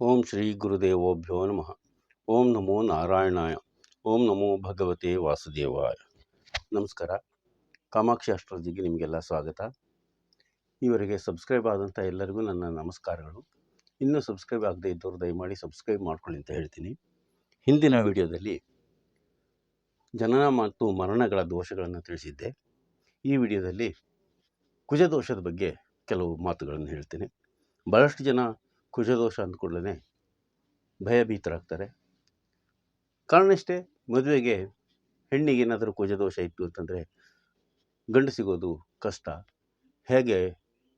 ಓಂ ಶ್ರೀ ಗುರುದೇವೋಭ್ಯೋ ನಮಃ. ಓಂ ನಮೋ ನಾರಾಯಣಾಯ. ಓಂ ನಮೋ ಭಗವತೆ ವಾಸುದೇವಾಯ. ನಮಸ್ಕಾರ. ಕಾಮಾಕ್ಷಿ ಅಷ್ಟ್ರಜಿಗೆ ನಿಮಗೆಲ್ಲ ಸ್ವಾಗತ. ಇವರಿಗೆ ಸಬ್ಸ್ಕ್ರೈಬ್ ಆದಂಥ ಎಲ್ಲರಿಗೂ ನನ್ನ ನಮಸ್ಕಾರಗಳು. ಇನ್ನೂ ಸಬ್ಸ್ಕ್ರೈಬ್ ಆಗದೇ ಇದ್ದವರು ದಯಮಾಡಿ ಸಬ್ಸ್ಕ್ರೈಬ್ ಮಾಡ್ಕೊಳ್ಳಿ ಅಂತ ಹೇಳ್ತೀನಿ. ಹಿಂದಿನ ವಿಡಿಯೋದಲ್ಲಿ ಜನನ ಮತ್ತು ಮರಣಗಳ ದೋಷಗಳನ್ನು ತಿಳಿಸಿದ್ದೆ. ಈ ವಿಡಿಯೋದಲ್ಲಿ ಕುಜದೋಷದ ಬಗ್ಗೆ ಕೆಲವು ಮಾತುಗಳನ್ನು ಹೇಳ್ತೀನಿ. ಭಾಳಷ್ಟು ಜನ ಕುಜದೋಷ ಅಂದ ಕೂಡಲೇ ಭಯಭೀತರಾಗ್ತಾರೆ. ಕಾರಣ ಇಷ್ಟೇ, ಮದುವೆಗೆ ಹೆಣ್ಣಿಗೆ ಏನಾದರೂ ಕುಜದೋಷ ಇತ್ತು ಅಂತಂದರೆ ಗಂಡು ಸಿಗೋದು ಕಷ್ಟ, ಹೇಗೆ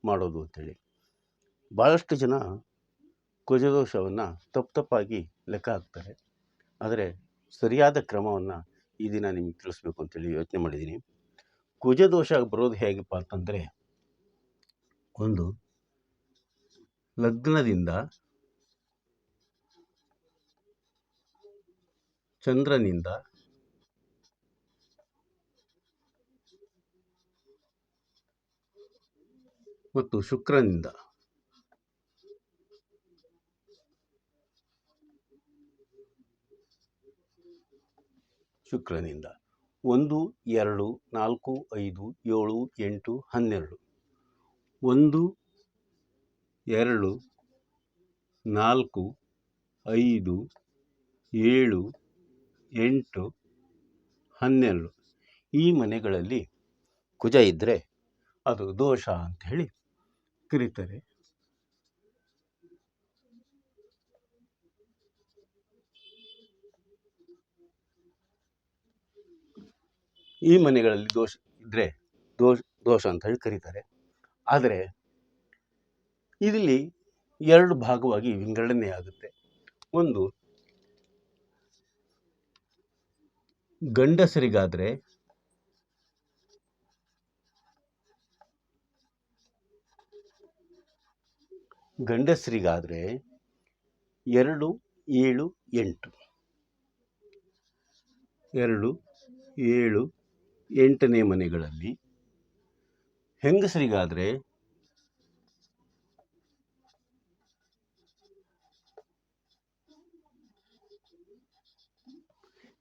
ಮಾಡೋದು ಅಂಥೇಳಿ ಭಾಳಷ್ಟು ಜನ ಕುಜದೋಷವನ್ನು ತಪ್ಪು ತಪ್ಪಾಗಿ ಲೆಕ್ಕ ಹಾಕ್ತಾರೆ. ಆದರೆ ಸರಿಯಾದ ಕ್ರಮವನ್ನು ಈ ದಿನ ನಿಮಗೆ ತಿಳಿಸ್ಬೇಕು ಅಂತೇಳಿ ಯೋಚನೆ ಮಾಡಿದ್ದೀನಿ. ಕುಜದೋಷ ಬರೋದು ಹೇಗಪ್ಪ ಅಂತಂದರೆ, ಒಂದು ಲಗ್ನದಿಂದ ಚಂದ್ರನಿಂದ ಮತ್ತು ಶುಕ್ರನಿಂದ ಶುಕ್ರನಿಂದ ಒಂದು ಎರಡು ನಾಲ್ಕು ಐದು ಏಳು ಎಂಟು ಹನ್ನೆರಡು. ಒಂದು ಎರಡು, ನಾಲ್ಕು, ಐದು, ಏಳು, ಎಂಟು, ಹನ್ನೆರಡು. ಈ ಮನೆಗಳಲ್ಲಿ ಕುಜ ಇದ್ದರೆ ಅದು ದೋಷ ಅಂತ ಹೇಳಿ ಕರೀತಾರೆ. ಈ ಮನೆಗಳಲ್ಲಿ ದೋಷ ಇದ್ದರೆ ದೋಷ ದೋಷ ಅಂತ ಹೇಳಿ ಕರೀತಾರೆ. ಆದರೆ ಇಲ್ಲಿ ಎರಡು ಭಾಗವಾಗಿ ವಿಂಗಡಣೆ ಆಗುತ್ತೆ. ಒಂದು, ಗಂಡಸರಿಗಾದರೆ ಗಂಡಸರಿಗಾದರೆ ಎರಡು, ಏಳು, ಎಂಟು. ಎರಡು, ಏಳು, ಎಂಟನೇ ಮನೆಗಳಲ್ಲಿ ಹೆಂಗಸರಿಗಾದರೆ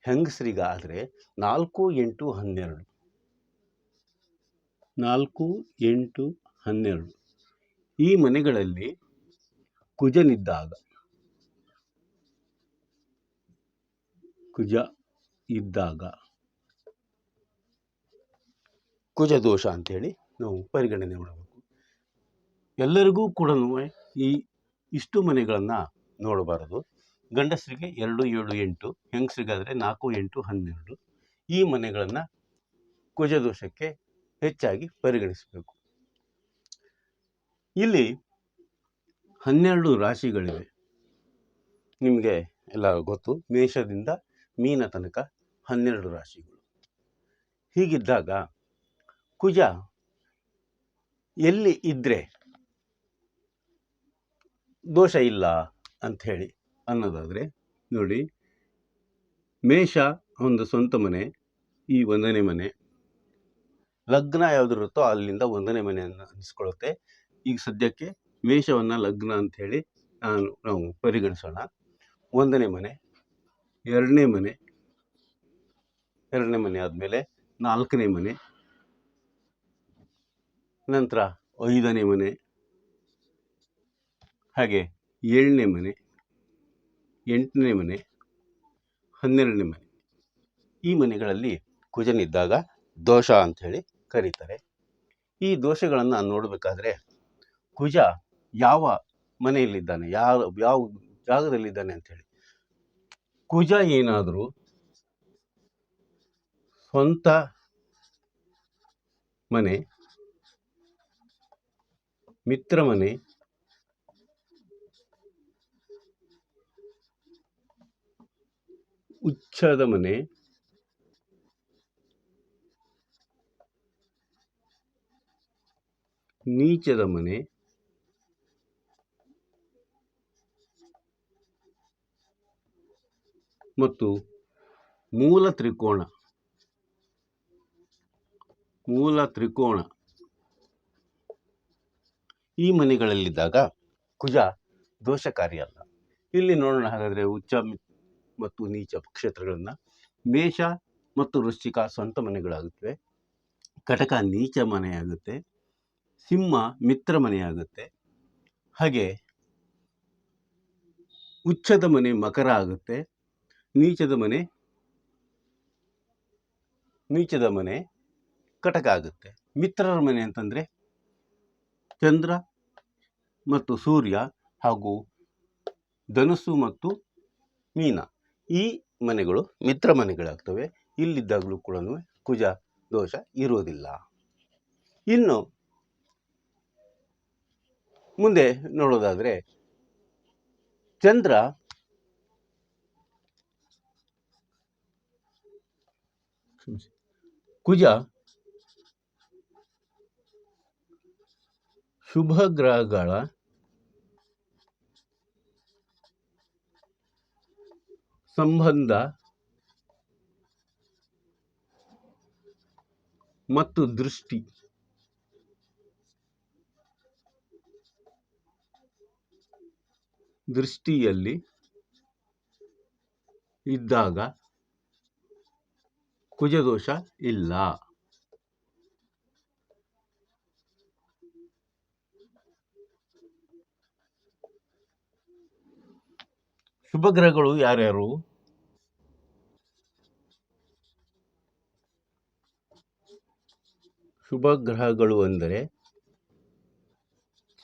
ಹೆಂಗಸರಿಗಾದರೆ ನಾಲ್ಕು ಎಂಟು ಹನ್ನೆರಡು. ನಾಲ್ಕು ಎಂಟು ಹನ್ನೆರಡು. ಈ ಮನೆಗಳಲ್ಲಿ ಕುಜನಿದ್ದಾಗ ಕುಜ ಇದ್ದಾಗ ಕುಜ ದೋಷ ಅಂತೇಳಿ ನಾವು ಪರಿಗಣನೆ ಮಾಡಬೇಕು. ಎಲ್ಲರಿಗೂ ಕೂಡ ಈ ಇಷ್ಟು ಮನೆಗಳನ್ನು ನೋಡಬಾರದು. ಗಂಡಸರಿಗೆ ಎರಡು ಏಳು ಎಂಟು, ಹೆಂಗಸರಿಗಾದರೆ ನಾಲ್ಕು ಎಂಟು ಹನ್ನೆರಡು, ಈ ಮನೆಗಳನ್ನು ಕುಜದೋಷಕ್ಕೆ ಹೆಚ್ಚಾಗಿ ಪರಿಗಣಿಸಬೇಕು. ಇಲ್ಲಿ ಹನ್ನೆರಡು ರಾಶಿಗಳಿವೆ. ನಿಮಗೆ ಎಲ್ಲ ಗೊತ್ತು, ಮೇಷದಿಂದ ಮೀನ ತನಕ ಹನ್ನೆರಡು ರಾಶಿಗಳು. ಹೀಗಿದ್ದಾಗ ಕುಜ ಎಲ್ಲಿ ಇದ್ದರೆ ದೋಷ ಇಲ್ಲ ಅಂಥೇಳಿ ಅನ್ನೋದಾದರೆ ನೋಡಿ, ಮೇಷ ಒಂದು ಸ್ವಂತ ಮನೆ, ಈ ಒಂದನೇ ಮನೆ. ಲಗ್ನ ಯಾವುದಿರುತ್ತೋ ಅಲ್ಲಿಂದ ಒಂದನೇ ಮನೆಯನ್ನು ಅನಿಸ್ಕೊಳ್ಳುತ್ತೆ ಈಗ ಸದ್ಯಕ್ಕೆ ಮೇಷವನ್ನು ಲಗ್ನ ಅಂಥೇಳಿ ನಾನು, ನಾವು ಪರಿಗಣಿಸೋಣ. ಒಂದನೇ ಮನೆ, ಎರಡನೇ ಮನೆ ಎರಡನೇ ಮನೆ ಆದಮೇಲೆ ನಾಲ್ಕನೇ ಮನೆ, ನಂತರ ಐದನೇ ಮನೆ, ಹಾಗೆ ಏಳನೇ ಮನೆ. ಎಂಟನೇ ಮನೆ, ಹನ್ನೆರಡನೇ ಮನೆ. ಈ ಮನೆಗಳಲ್ಲಿ ಕುಜನಿದ್ದಾಗ ದೋಷ ಅಂಥೇಳಿ ಕರೀತಾರೆ. ಈ ದೋಷಗಳನ್ನು ನೋಡಬೇಕಾದ್ರೆ ಕುಜ ಯಾವ ಮನೆಯಲ್ಲಿದ್ದಾನೆ ಯಾವ ಯಾವ ಜಾಗದಲ್ಲಿದ್ದಾನೆ ಅಂಥೇಳಿ. ಕುಜ ಏನಾದರೂ ಸ್ವಂತ ಮನೆ, ಮಿತ್ರ ಮನೆ ಉಚ್ಛದ ಮನೆ. ನೀಚದ ಮನೆ. ಮತ್ತು ಮೂಲ ತ್ರಿಕೋಣ ಮೂಲ ತ್ರಿಕೋಣ ಈ ಮನೆಗಳಲ್ಲಿದ್ದಾಗ ಕುಜ ದೋಷಕಾರಿ ಅಲ್ಲ. ಇಲ್ಲಿ ನೋಡೋಣ ಹಾಗಾದರೆ ಉಚ್ಚ ಮತ್ತು ನೀಚ ಕ್ಷೇತ್ರಗಳನ್ನು ಮೇಷ ಮತ್ತು ವೃಶ್ಚಿಕ ಸ್ವಂತ ಮನೆಗಳಾಗುತ್ತವೆ. ಕಟಕ ನೀಚ ಮನೆಯಾಗುತ್ತೆ. ಸಿಂಹ ಮಿತ್ರ ಮನೆಯಾಗುತ್ತೆ. ಹಾಗೆ ಉಚ್ಚದ ಮನೆ ಮಕರ ಆಗುತ್ತೆ. ನೀಚದ ಮನೆ ನೀಚದ ಮನೆ ಕಟಕ ಆಗುತ್ತೆ. ಮಿತ್ರರ ಮನೆ ಅಂತಂದರೆ ಚಂದ್ರ ಮತ್ತು ಸೂರ್ಯ ಹಾಗೂ ಧನುಸ್ಸು ಮತ್ತು ಮೀನ. ಈ ಮನೆಗಳು ಮಿತ್ರ ಮನೆಗಳಾಗ್ತವೆ ಇಲ್ಲಿದ್ದಾಗಲೂ ಕೂಡ ಕುಜ, ದೋಷ ಇರೋದಿಲ್ಲ ಇನ್ನು ಮುಂದೆ ನೋಡೋದಾದರೆ ಚಂದ್ರ. ಕುಜ ಶುಭ ಗ್ರಹಗಳ ಸಂಬಂಧ ಮತ್ತು ದೃಷ್ಟಿ. ದೃಷ್ಟಿಯಲ್ಲಿ ಇದ್ದಾಗ ಕುಜದೋಷ ಇಲ್ಲ. ಶುಭಗ್ರಹಗಳು ಯಾರ್ಯಾರು? ಶುಭ ಗ್ರಹಗಳು ಅಂದರೆ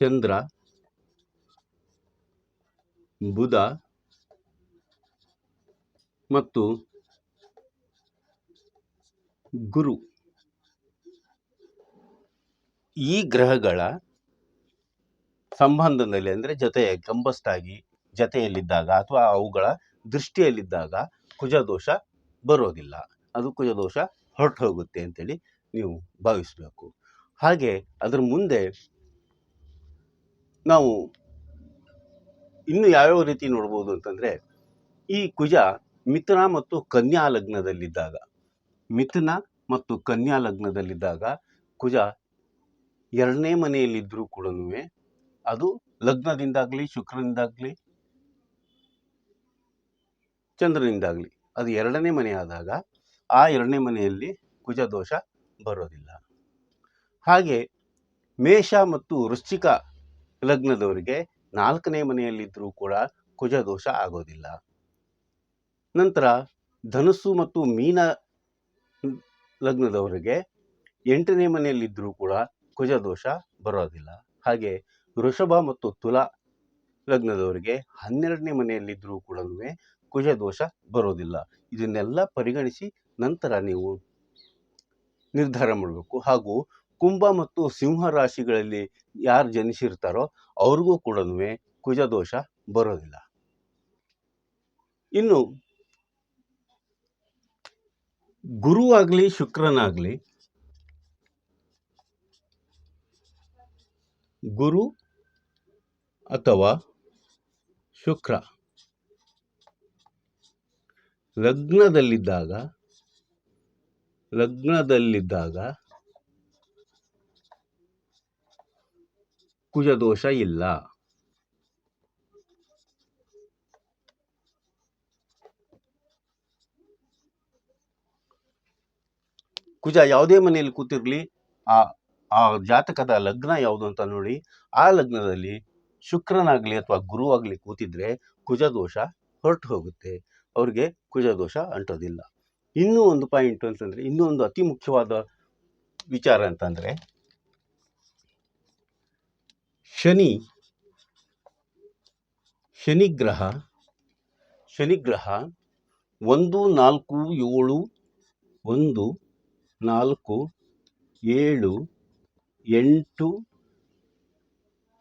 ಚಂದ್ರ, ಬುಧ ಮತ್ತು ಗುರು. ಈ ಗ್ರಹಗಳ ಸಂಬಂಧದಲ್ಲಿ ಅಂದರೆ ಜೊತೆ ಕಂಬಸ್ಟ್ ಆಗಿ ಜೊತೆಯಲ್ಲಿದ್ದಾಗ ಅಥವಾ ಅವುಗಳ ದೃಷ್ಟಿಯಲ್ಲಿದ್ದಾಗ ಕುಜದೋಷ ಬರೋದಿಲ್ಲ. ಅದು ಕುಜದೋಷ ಹೊರಟು ಹೋಗುತ್ತೆ ಅಂತೇಳಿ ನೀವು ಭಾವಿಸಬೇಕು. ಹಾಗೆ ಅದರ ಮುಂದೆ ನಾವು ಇನ್ನು ಯಾವ್ಯಾವ ರೀತಿ ನೋಡ್ಬೋದು ಅಂತಂದರೆ, ಈ ಕುಜ ಮಿಥುನ ಮತ್ತು ಕನ್ಯಾ ಲಗ್ನದಲ್ಲಿದ್ದಾಗ, ಮಿಥುನ ಮತ್ತು ಕನ್ಯಾ ಲಗ್ನದಲ್ಲಿದ್ದಾಗ ಕುಜ ಎರಡನೇ ಮನೆಯಲ್ಲಿದ್ದರೂ ಕೂಡ ಅದು ಲಗ್ನದಿಂದಾಗಲಿ, ಶುಕ್ರನಿಂದಾಗಲಿ, ಚಂದ್ರನಿಂದಾಗಲಿ, ಅದು ಎರಡನೇ ಮನೆಯಾದಾಗ ಆ ಎರಡನೇ ಮನೆಯಲ್ಲಿ ಕುಜ ದೋಷ ಬರೋದಿಲ್ಲ. ಹಾಗೆ ಮೇಷ ಮತ್ತು ವೃಶ್ಚಿಕ ಲಗ್ನದವರಿಗೆ ನಾಲ್ಕನೇ ಮನೆಯಲ್ಲಿದ್ದರೂ ಕೂಡ ಕುಜ ದೋಷ ಆಗೋದಿಲ್ಲ. ನಂತರ ಧನುಸ್ಸು ಮತ್ತು ಮೀನ ಲಗ್ನದವರಿಗೆ ಎಂಟನೇ ಮನೆಯಲ್ಲಿದ್ದರೂ ಕೂಡ ಕುಜ ದೋಷ ಬರೋದಿಲ್ಲ. ಹಾಗೆ ವೃಷಭ ಮತ್ತು ತುಲಾ ಲಗ್ನದವರಿಗೆ ಹನ್ನೆರಡನೇ ಮನೆಯಲ್ಲಿದ್ದರೂ ಕೂಡ ಕುಜ ದೋಷ ಬರೋದಿಲ್ಲ. ಇದನ್ನೆಲ್ಲ ಪರಿಗಣಿಸಿ ನಂತರ ನೀವು ನಿರ್ಧಾರ ಮಾಡಬೇಕು. ಹಾಗೂ ಕುಂಭ ಮತ್ತು ಸಿಂಹ ರಾಶಿಗಳಲ್ಲಿ ಯಾರು ಜನಿಸಿರ್ತಾರೋ ಅವ್ರಿಗೂ ಕೂಡ ಕುಜದೋಷ ಬರೋದಿಲ್ಲ. ಇನ್ನು ಗುರುವಾಗಲಿ ಶುಕ್ರನಾಗಲಿ ಗುರು ಅಥವಾ ಶುಕ್ರ ಲಗ್ನದಲ್ಲಿದ್ದಾಗ ಲಗ್ನದಲ್ಲಿದ್ದಾಗ ಕುಜದೋಷ ಇಲ್ಲ. ಕುಜ ಯಾವುದೇ ಮನೆಯಲ್ಲಿ ಕೂತಿರ್ಲಿ, ಆ ಆ ಜಾತಕದ ಲಗ್ನ ಯಾವುದು ಅಂತ ನೋಡಿ, ಆ ಲಗ್ನದಲ್ಲಿ ಶುಕ್ರನಾಗಲಿ ಅಥವಾ ಗುರು ಆಗಲಿ ಕೂತಿದ್ರೆ ಕುಜ ದೋಷ ಹೊರಟು ಹೋಗುತ್ತೆ. ಅವ್ರಿಗೆ ಕುಜ ದೋಷ ಅಂಟೋದಿಲ್ಲ. ಇನ್ನೂ ಒಂದು ಪಾಯಿಂಟ್ ಅಂತಂದರೆ, ಇನ್ನೂ ಒಂದು ಅತಿ ಮುಖ್ಯವಾದ ವಿಚಾರ ಅಂತಂದರೆ, ಶನಿ, ಶನಿಗ್ರಹ ಶನಿಗ್ರಹ ಒಂದು, ನಾಲ್ಕು, ಏಳು, ಒಂದು, ನಾಲ್ಕು, ಏಳು, ಎಂಟು,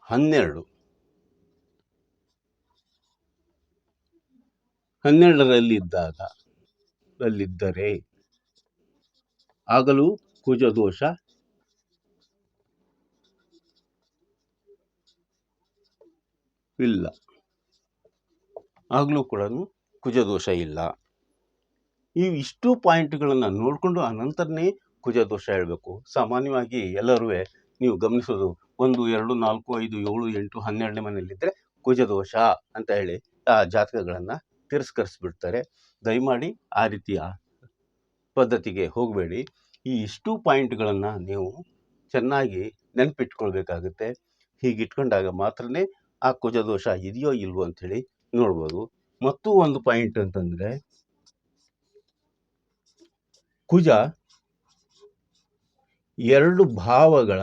ಹನ್ನೆರಡು. ಹನ್ನೆರಡರಲ್ಲಿದ್ದಾಗ ಅಲ್ಲಿದ್ದರೆ ಆಗಲೂ ಕುಜದೋಷ ಇಲ್ಲ. ಆಗಲೂ ಕೂಡ ಕುಜದೋಷ ಇಲ್ಲ. ಈ ಇಷ್ಟು ಪಾಯಿಂಟ್ಗಳನ್ನು ನೋಡಿಕೊಂಡು ಆ ನಂತರನೇ ಕುಜದೋಷ ಹೇಳಬೇಕು. ಸಾಮಾನ್ಯವಾಗಿ ಎಲ್ಲರೂ ನೀವು ಗಮನಿಸೋದು ಒಂದು, ಎರಡು, ನಾಲ್ಕು, ಐದು, ಏಳು, ಎಂಟು, ಹನ್ನೆರಡನೇ ಮನೆಯಲ್ಲಿದ್ದರೆ ಕುಜದೋಷ ಅಂತ ಹೇಳಿ ಆ ಜಾತಕಗಳನ್ನು ತಿರಸ್ಕರಿಸ್ಬಿಡ್ತಾರೆ. ದಯಮಾಡಿ ಆ ರೀತಿಯ ಪದ್ಧತಿಗೆ ಹೋಗಬೇಡಿ. ಈ ಇಷ್ಟು ಪಾಯಿಂಟ್ಗಳನ್ನು ನೀವು ಚೆನ್ನಾಗಿ ನೆನಪಿಟ್ಕೊಳ್ಬೇಕಾಗುತ್ತೆ. ಹೀಗೆ ಇಟ್ಕೊಂಡಾಗ ಮಾತ್ರನೇ ಆ ಕುಜದೋಷ ಇದೆಯೋ ಇಲ್ವೋ ಅಂಥೇಳಿ ನೋಡ್ಬೋದು. ಮತ್ತು ಒಂದು ಪಾಯಿಂಟ್ ಅಂತಂದರೆ, ಕುಜ ಎರಡು ಭಾವಗಳ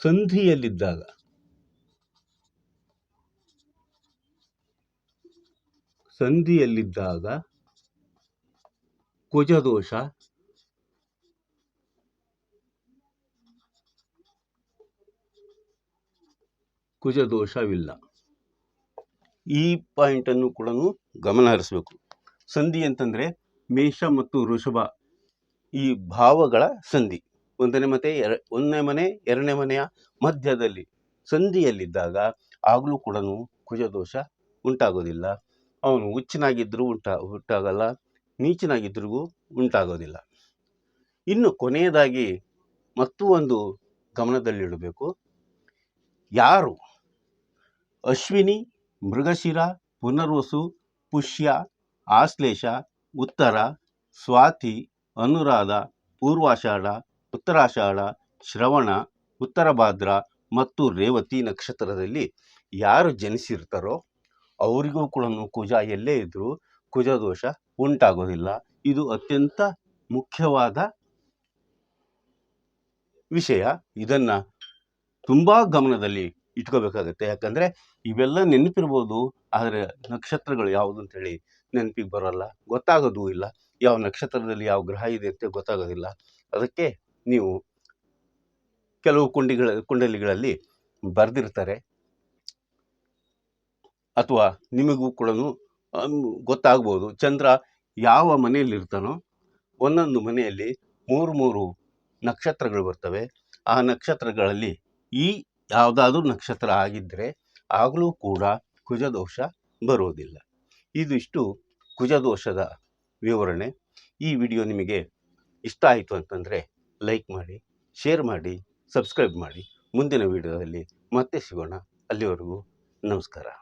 ಸಂಧಿಯಲ್ಲಿದ್ದಾಗ ಸಂಧಿಯಲ್ಲಿದ್ದಾಗ ಕುಜದೋಷ ಕುಜದೋಷವಿಲ್ಲ. ಈ ಪಾಯಿಂಟನ್ನು ಕೂಡ ಗಮನ ಹರಿಸಬೇಕು. ಸಂಧಿ ಅಂತಂದರೆ ಮೇಷ ಮತ್ತು ಋಷಭ ಈ ಭಾವಗಳ ಸಂಧಿ. ಒಂದನೇ ಮತ್ತೆ ಎರ, ಒಂದನೇ ಮನೆ, ಎರಡನೇ ಮನೆಯ ಮಧ್ಯದಲ್ಲಿ ಸಂಧಿಯಲ್ಲಿದ್ದಾಗ ಆಗಲೂ ಕೂಡ ಕುಜದೋಷ ಉಂಟಾಗೋದಿಲ್ಲ. ಅವನು ಹುಚ್ಚನಾಗಿದ್ದರೂ ಉಂಟಾ ಉಂಟಾಗಲ್ಲ ನೀಚನಾಗಿದ್ರಿಗೂ ಉಂಟಾಗೋದಿಲ್ಲ. ಇನ್ನು ಕೊನೆಯದಾಗಿ ಮತ್ತೂ ಒಂದು ಗಮನದಲ್ಲಿಡಬೇಕು. ಯಾರು? ಅಶ್ವಿನಿ, ಮೃಗಶಿರ, ಪುನರ್ವಸು, ಪುಷ್ಯ, ಆಶ್ಲೇಷ, ಉತ್ತರ, ಸ್ವಾತಿ, ಅನುರಾಧ, ಪೂರ್ವಾಷಾಢ, ಉತ್ತರಾಷಾಢ, ಶ್ರವಣ ಉತ್ತರ ಭಾದ್ರ ಮತ್ತು ರೇವತಿ ನಕ್ಷತ್ರದಲ್ಲಿ ಯಾರು ಜನಿಸಿರ್ತಾರೋ ಅವರಿಗೂ ಕೂಡ ಕುಜ ಎಲ್ಲೇ ಇದ್ದರೂ ಕುಜ ದೋಷ ಉಂಟಾಗೋದಿಲ್ಲ. ಇದು ಅತ್ಯಂತ ಮುಖ್ಯವಾದ ವಿಷಯ. ಇದನ್ನು ತುಂಬ ಗಮನದಲ್ಲಿ ಇಟ್ಕೋಬೇಕಾಗತ್ತೆ. ಯಾಕಂದರೆ ಇವೆಲ್ಲ ನೆನಪಿರ್ಬೋದು, ಆದರೆ ನಕ್ಷತ್ರಗಳು ಯಾವುದು ಅಂತೇಳಿ ನೆನಪಿಗೆ ಬರೋಲ್ಲ. ಗೊತ್ತಾಗೋದೂ ಇಲ್ಲ. ಯಾವ ನಕ್ಷತ್ರದಲ್ಲಿ ಯಾವ ಗ್ರಹ ಇದೆ ಅಂತ ಗೊತ್ತಾಗೋದಿಲ್ಲ. ಅದಕ್ಕೆ ನೀವು ಕೆಲವು ಕುಂಡಿಗಳ, ಕುಂಡಲಿಗಳಲ್ಲಿ ಬರೆದಿರ್ತಾರೆ. ಅಥವಾ ನಿಮಗೂ ಕೂಡ ಗೊತ್ತಾಗ್ಬೋದು. ಚಂದ್ರ ಯಾವ ಮನೆಯಲ್ಲಿರ್ತಾನೋ ಒಂದೊಂದು ಮನೆಯಲ್ಲಿ ಮೂರು ಮೂರು ನಕ್ಷತ್ರಗಳು ಬರ್ತವೆ. ಆ ನಕ್ಷತ್ರಗಳಲ್ಲಿ ಈ ಯಾವುದಾದ್ರೂ ನಕ್ಷತ್ರ ಆಗಿದ್ದರೆ ಆಗಲೂ ಕೂಡ ಕುಜದೋಷ ಬರೋದಿಲ್ಲ. ಇದಿಷ್ಟು ಕುಜದೋಷದ ವಿವರಣೆ. ಈ ವಿಡಿಯೋ ನಿಮಗೆ ಇಷ್ಟ ಆಯಿತು ಅಂತಂದರೆ ಲೈಕ್ ಮಾಡಿ, ಶೇರ್ ಮಾಡಿ, ಸಬ್ಸ್ಕ್ರೈಬ್ ಮಾಡಿ. ಮುಂದಿನ ವಿಡಿಯೋದಲ್ಲಿ ಮತ್ತೆ ಸಿಗೋಣ. ಅಲ್ಲಿವರೆಗೂ ನಮಸ್ಕಾರ.